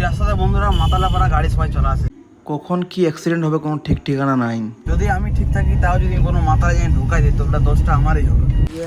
ওই রাস্তাতে বন্ধুরা মাতালাপাড়া গাড়ি সবাই চলে আসে। কখন কি অ্যাক্সিডেন্ট হবে কোনো ঠিক ঠিকানা নাই। যদি আমি ঠিক থাকি তাও যদি কোনো মাথায় ঢুকাই দিত ওটা দোষটা আমারই হবে।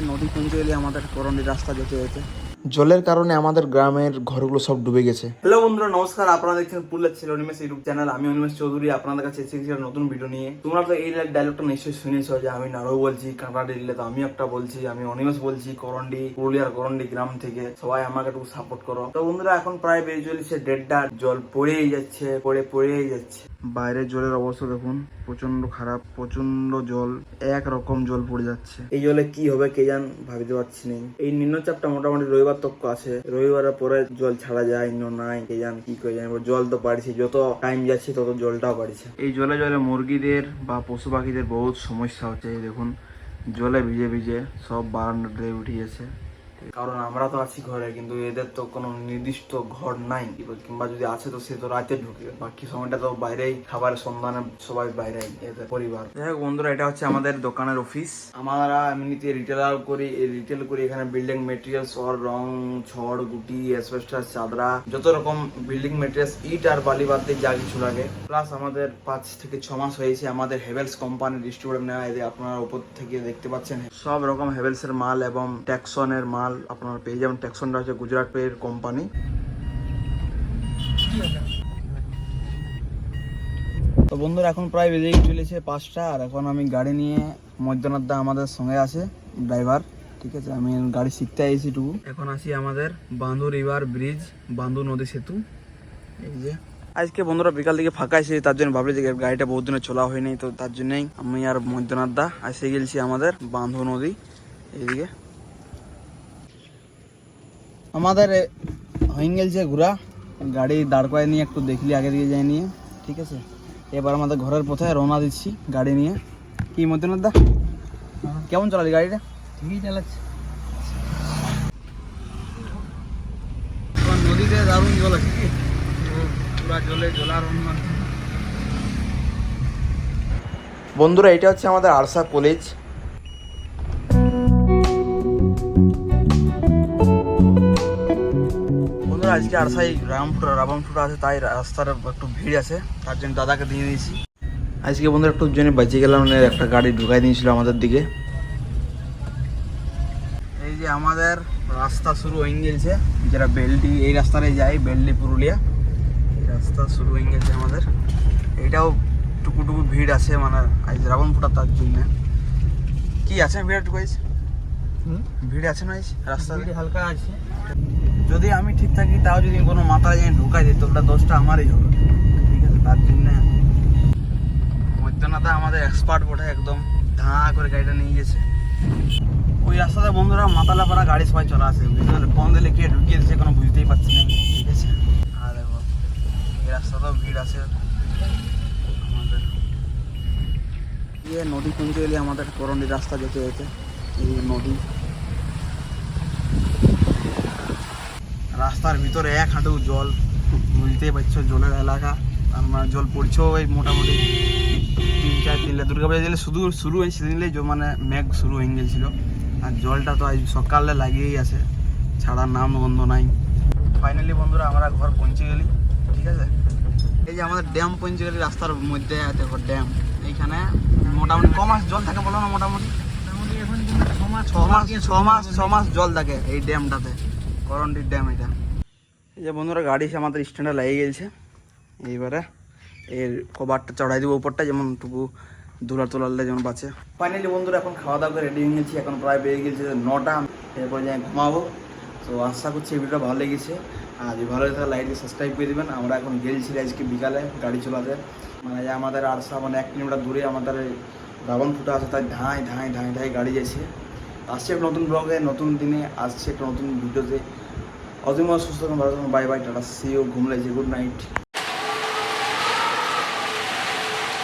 নদী পৌঁছে গেলে আমাদের করণী রাস্তা যেতে যেতে। জলের কারণে আমাদের গ্রামের ঘরগুলো সব ডুবে গেছে। হ্যালো বন্ধুরা, নমস্কার। আপনারা দেখছেন পুলের ছিল অনিমেষ ইউটিউব চ্যানেল। আমি অনিমেষ চৌধুরী। আপনাদের কাছে এসে নতুন ভিডিও নিয়ে। তোমরা তো এই ডায়লগটা নিশ্চয়ই শুনেছ যে আমি নাড়ু বলছি কাঁটা দিল্লে তো আমি একটা বলছি, আমি অনিমেষ বলছি, করন্ডি, পুরুলিয়ার করন্ডি গ্রাম থেকে। সবাই আমাকে একটু সাপোর্ট করো। তো বন্ধুরা, এখন প্রায় বেরিয়ে চলেছে দেড়টা। জল পড়েই যাচ্ছে, পড়ে, পড়েই যাচ্ছে। বাইরে জলের অবস্থা দেখুন প্রচণ্ড খারাপ প্রচণ্ড জল এক রকম জল পড়ে যাচ্ছে। এই জলে কি হবে কে জান ভাবিতে পারছি না এই নিম্নচাপটা মোটামুটি রবিবার তক আছে। রবিবারের পরে জল ছাড়া যায় ন নাই কে জান কি করে জানি জল তো বাড়ছে যত টাইম যাচ্ছে তত জলটাও বাড়ছে। এই জলে জলে মুরগিদের বা পশু পাখিদের বহুত সমস্যা হচ্ছে এই দেখুন। জলে ভিজে ভিজে সব বারান্দাতে উঠে গেছে। কারণ আমরা তো আছি ঘরে কিন্তু এদের তো কোনো নির্দিষ্ট ঘর নাই। কিংবা যদি আছে তো সে তো রাতে ঢুকে। বাকি সময়টা তো বাইরেই খাবারের সন্ধানে সবাই বাইরেই এদের পরিবার। যাই হোক বন্ধুরা এটা হচ্ছে আমাদের দোকানের অফিস আমরা এমনিতে রিটেলার করি রিটেল করি এখানে বিল্ডিং মেটেরিয়াল সর রং ছড় গুটি অ্যাসবেস্টার চাদরা যত রকম বিল্ডিং মেটেরিয়ালস ইট আর বালি বাদ দিয়ে যা কিছু লাগে। প্লাস আমাদের পাঁচ থেকে ছ মাস হয়েছে আমাদের হেভেলস কোম্পানি ডিস্ট্রিবিউটার নেওয়া যে আপনারা উপর থেকে দেখতে পাচ্ছেন। সব রকম হেভেলসের মাল এবং ট্যাক্সনের মাল আপনারা পেয়ে যাবেন ট্যাক্সনটা হচ্ছে গুজরাট পের কোম্পানি তো বন্ধুরা, এখন প্রায় বেজে চলেছে পাঁচটা, আর এখন আমি গাড়ি নিয়ে মৈদ্যনাথ দা আমাদের সঙ্গে আছে ড্রাইভার ঠিক আছে? আমি গাড়ি শিখতে আইছি টুকু। এখন আসি আমাদের বান্দু রিভার ব্রিজ বান্দু নদী সেতু। এই যে। আজকে বন্ধুরা বিকাল থেকে ফাঁকা আছে, তার জন্য ভাবলি যে গাড়িটা বহুত দিনে চলা হয়নি, তো তার জন্যই আমি আর মৈদ্যনাথ দা এসে গেছি আমাদের বান্ধু নদী, এইদিকে। আমাদের হয়ে গেছে ঘোরা। গাড়ি দাঁড় করায় নিয়ে একটু দেখলি আগে দিকে যাই নিয়ে। ঠিক আছে? এবার আমাদের ঘরের পথে রওনা দিচ্ছি গাড়ি নিয়ে। কি মধ্যনাথ দা কেমন চালালি গাড়িটা? ঠিকই চালাচ্ছে। নদীতে দারুণ জল আছে পুরা জলে জলার বন্ধুরা এটা হচ্ছে আমাদের আরসা কলেজ। আজকে আর সাই রামপুরা রাবণপুরা আছে তাই রাস্তার একটু ভিড় আছে তার জন্য দাদাকে দিয়ে দিয়েছি আজকে বন্ধুরা একটু জন্য বেঁচে গেলাম না, একটা গাড়ি ঢুকাই দিয়েছিল আমাদের দিকে। এই যে আমাদের রাস্তা শুরু হয়ে গেছে যেটা বেলডি এই রাস্তাতে যাই বেলডি পুরুলিয়া। এই রাস্তা শুরু হয়ে গেছে আমাদের। এটাও টুকু টুকু ভিড় আছে মানে আজ রাবণপুরা তার জন্য। কি আছে ভিড় টুকু? ভিড় আছে না আজ রাস্তাতে? হালকা আছে। যদি আমি ঠিক থাকি, তাও যদি কোনো মাথায় যেন ঢুকাই দিত ওটা দোষটা আমারই হবে। ঠিক আছে, তার জন্য মধ্যনাথা আমাদের এক্সপার্ট বটে একদম, ধাঁ করে গাড়িটা নিয়ে গেছে। ওই রাস্তাতে বন্ধুরা মাতালাপাড়া গাড়ি সবাই চলে আসে, বুঝতে পারলে? ফোন দিলে কে ঢুকিয়ে দিচ্ছে কোনো বুঝতেই পারছি না, ঠিক আছে? আর দেখো, এই রাস্তাতেও ভিড় আছে। আমাদের ইয়ে নদী পৌঁছে গেলে আমাদের করণী রাস্তা যেতে যেতে এই নদী। রাস্তার ভিতরে এক হাঁটু জল বুঝতেই পারছ জলের এলাকা। তার মানে জল পড়ছেও ওই মোটামুটি তিন চার দিলে দুর্গাপূজা দিলে শুধু শুরু হয়েছে সেদিনলেই জ- মানে মেঘ শুরু হয়ে গেছিল। আর জলটা তো আজ সকালে লাগিয়েই আছে ছাড়ার নাম গন্ধ নাই। ফাইনালি বন্ধুরা আমরা ঘর পৌঁছে গেলি ঠিক আছে? এই যে আমাদের ড্যাম পৌঁছে গেলি রাস্তার মধ্যে দেখো ড্যাম। এইখানে মোটামুটি ক মাস জল থাকে বলো না মোটামুটি? ছ মাস ছ মাস ছ মাস জল থাকে এই ড্যামটাতে। করন্ডির ড্যাম এটা। এই যে বন্ধুরা, গাড়ি আমাদের স্ট্যান্ডে লাগিয়ে গেছে। এইবারে এর কভারটা চড়াই দেবো উপরটা, যেমন টুকু দোলার তোলারলে যেমন বাঁচে। ফাইনালি বন্ধুরা, এখন খাওয়া দাওয়া করে রেডি হয়ে গেছি। এখন প্রায় বেরিয়ে গেছে নটা। এরপর যাই ঘুমাবো। তো আশা করছি এই ভিডিওটা ভালো লেগেছে। আর যদি ভালো লাগে তাহলে লাইটে সাবস্ক্রাইব করে দেবেন। আমরা এখন গেলছি আজকে বিকালে গাড়ি চলাতে। মানে আমাদের আরসা মানে এক কিলোমিটার দূরে আমাদের রাবণ ফুটা আছে, তাই ধাঁই ধাঁই ধাঁই ধাঁই গাড়ি যাচ্ছে। আসছে একটা নতুন ব্লগে নতুন দিনে আসছে একটা নতুন ভিডিওতে অজিমা সুস্থ থাকুন, ভালো থাকুন বাই বাই টাটা সিও ঘুম লাগছে গুড নাইট